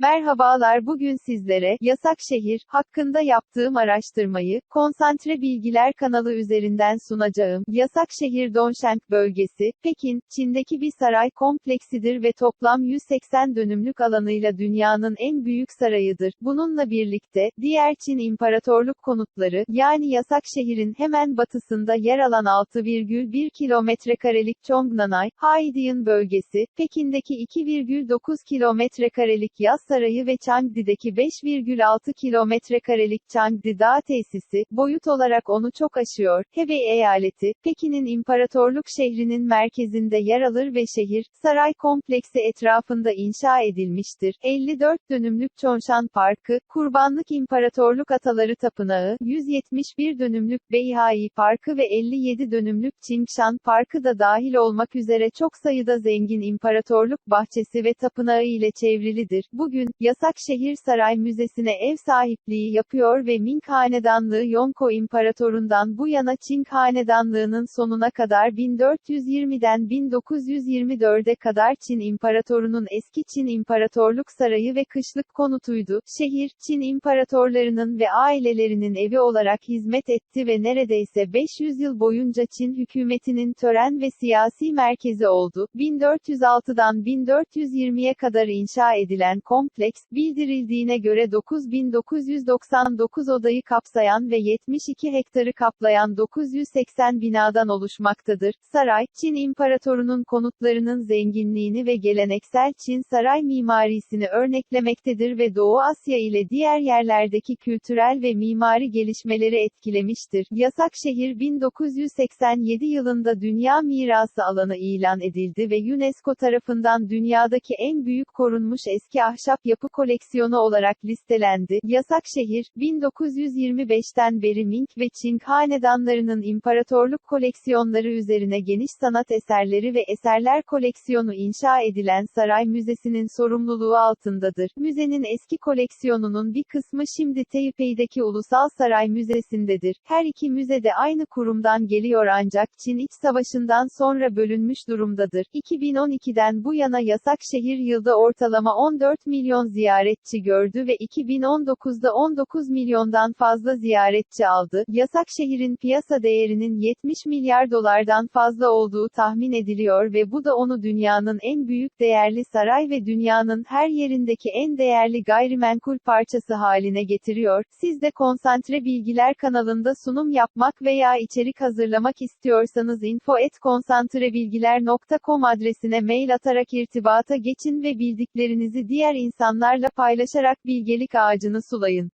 Merhabalar bugün sizlere, Yasak Şehir, hakkında yaptığım araştırmayı, Konsantre Bilgiler kanalı üzerinden sunacağım. Yasak Şehir Dongsheng bölgesi, Pekin, Çin'deki bir saray kompleksidir ve toplam 180 dönümlük alanıyla dünyanın en büyük sarayıdır. Bununla birlikte, diğer Çin İmparatorluk konutları, yani Yasak Şehir'in hemen batısında yer alan 6,1 kilometrekarelik Chongnanay, Haidian bölgesi, Pekin'deki 2,9 kilometrekarelik Yaz Sarayı ve Chang'di'deki 5,6 kilometrekarelik Chang'di Dağ Tesisi, boyut olarak onu çok aşıyor. Hebei eyaleti, Pekin'in imparatorluk şehrinin merkezinde yer alır ve şehir, saray kompleksi etrafında inşa edilmiştir. 54 dönümlük Çongshan Parkı, Kurbanlık İmparatorluk Ataları Tapınağı, 171 dönümlük Beihai Parkı ve 57 dönümlük Qingshan Parkı da dahil olmak üzere çok sayıda zengin imparatorluk bahçesi ve tapınağı ile çevrilidir. Bugün, Yasak Şehir Saray Müzesi'ne ev sahipliği yapıyor ve Ming Hanedanlığı Yonko İmparatorundan bu yana Çin Hanedanlığı'nın sonuna kadar 1420'den 1924'e kadar Çin İmparatoru'nun eski Çin İmparatorluk Sarayı ve kışlık konutuydu. Şehir, Çin İmparatorlarının ve ailelerinin evi olarak hizmet etti ve neredeyse 500 yıl boyunca Çin hükümetinin tören ve siyasi merkezi oldu. 1406'dan 1420'ye kadar inşa edilen kompleks, bildirildiğine göre 9999 odayı kapsayan ve 72 hektarı kaplayan 980 binadan oluşmaktadır. Saray, Çin İmparatorunun konutlarının zenginliğini ve geleneksel Çin saray mimarisini örneklemektedir ve Doğu Asya ile diğer yerlerdeki kültürel ve mimari gelişmeleri etkilemiştir. Yasak şehir 1987 yılında Dünya Mirası alanı ilan edildi ve UNESCO tarafından dünyadaki en büyük korunmuş eski ahşap yapı koleksiyonu olarak listelendi. Yasak şehir, 1925'ten beri Ming ve Qing hanedanlarının imparatorluk koleksiyonları üzerine geniş sanat eserleri ve eserler koleksiyonu inşa edilen Saray Müzesi'nin sorumluluğu altındadır. Müzenin eski koleksiyonunun bir kısmı şimdi Taipei'deki Ulusal Saray Müzesi'ndedir. Her iki müze de aynı kurumdan geliyor ancak Çin İç Savaşı'ndan sonra bölünmüş durumdadır. 2012'den bu yana yasak şehir yılda ortalama 14 milyon ziyaretçi gördü ve 2019'da 19 milyondan fazla ziyaretçi aldı. Yasak şehrin piyasa değerinin 70 milyar dolardan fazla olduğu tahmin ediliyor ve bu da onu dünyanın en büyük değerli saray ve dünyanın her yerindeki en değerli gayrimenkul parçası haline getiriyor. Siz de Konsantre Bilgiler kanalında sunum yapmak veya içerik hazırlamak istiyorsanız info@konsantrebilgiler.com adresine mail atarak irtibata geçin ve bildiklerinizi diğer insanlarla paylaşarak bilgelik ağacını sulayın.